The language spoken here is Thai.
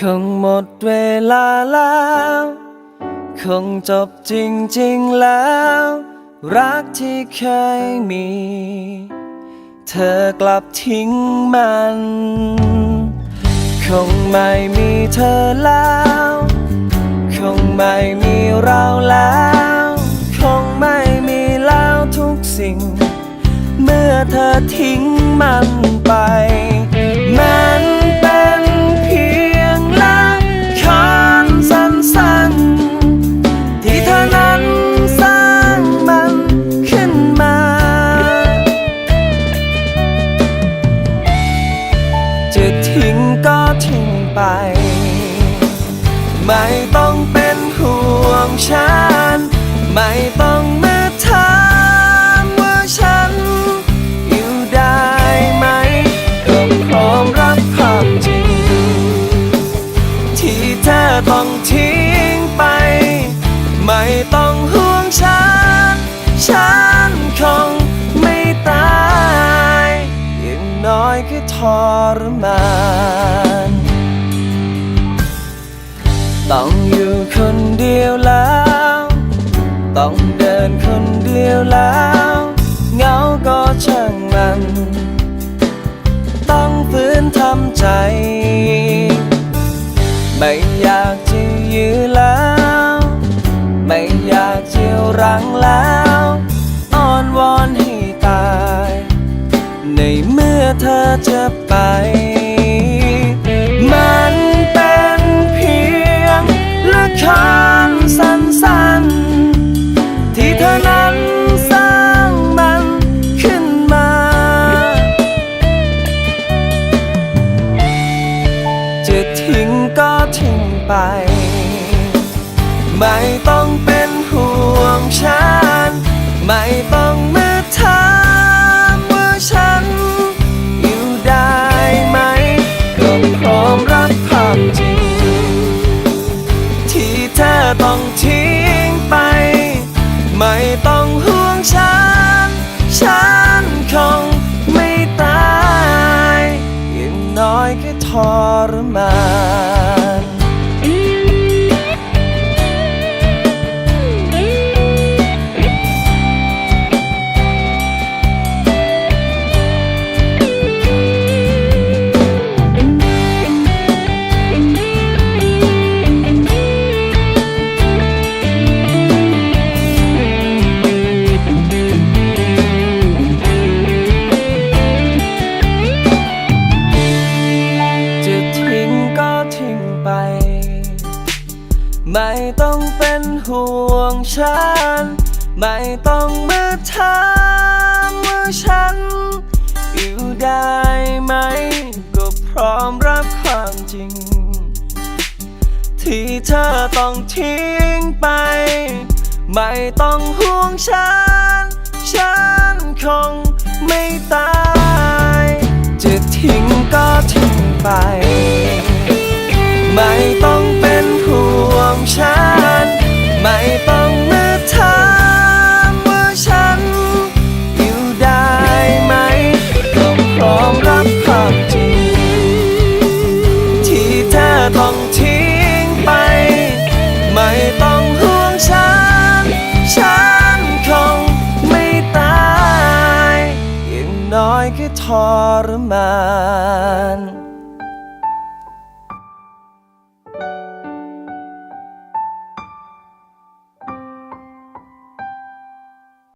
คงหมดเวลาแล้ว คงจบจริงๆแล้ว รักที่เคยมี เธอกลับทิ้งมัน คงไม่มีเธอแล้ว คงไม่มีเราแล้ว คงไม่มีแล้วทุกสิ่ง เมื่อเธอทิ้งมัน จะทิ้งก็ทิ้งไป ไม่ต้องเป็นห่วงฉัน ไม่ต้อง รมาน ต้องอยู่คนเดียวแล้ว ต้องเดินคนเดียวแล้วเหงาก็ช่างมัน ต้องฝืนทำใจ ไม่อยากจะยื้อแล้ว ไม่อยากจะรังแล้ว เธอจะไป มันเป็นเพียงละครสั้นๆ ที่เธอนั้นสร้างมันขึ้นมา จะทิ้งก็ทิ้งไป ไม่ต้องเป็น ไม่ต้องห่วงฉัน ฉันคงไม่ตายอย่างน้อยก็ทรมาน ไม่ต้องเป็นห่วงฉัน ไม่ต้องมาถามว่าฉัน อยู่ได้ไหม ก็พร้อมรับความจริง ที่เธอต้องทิ้งไป ไม่ต้องห่วงฉัน ฉันคงไม่ตาย จะทิ้งก็ทิ้งไป ไม่ต้องาย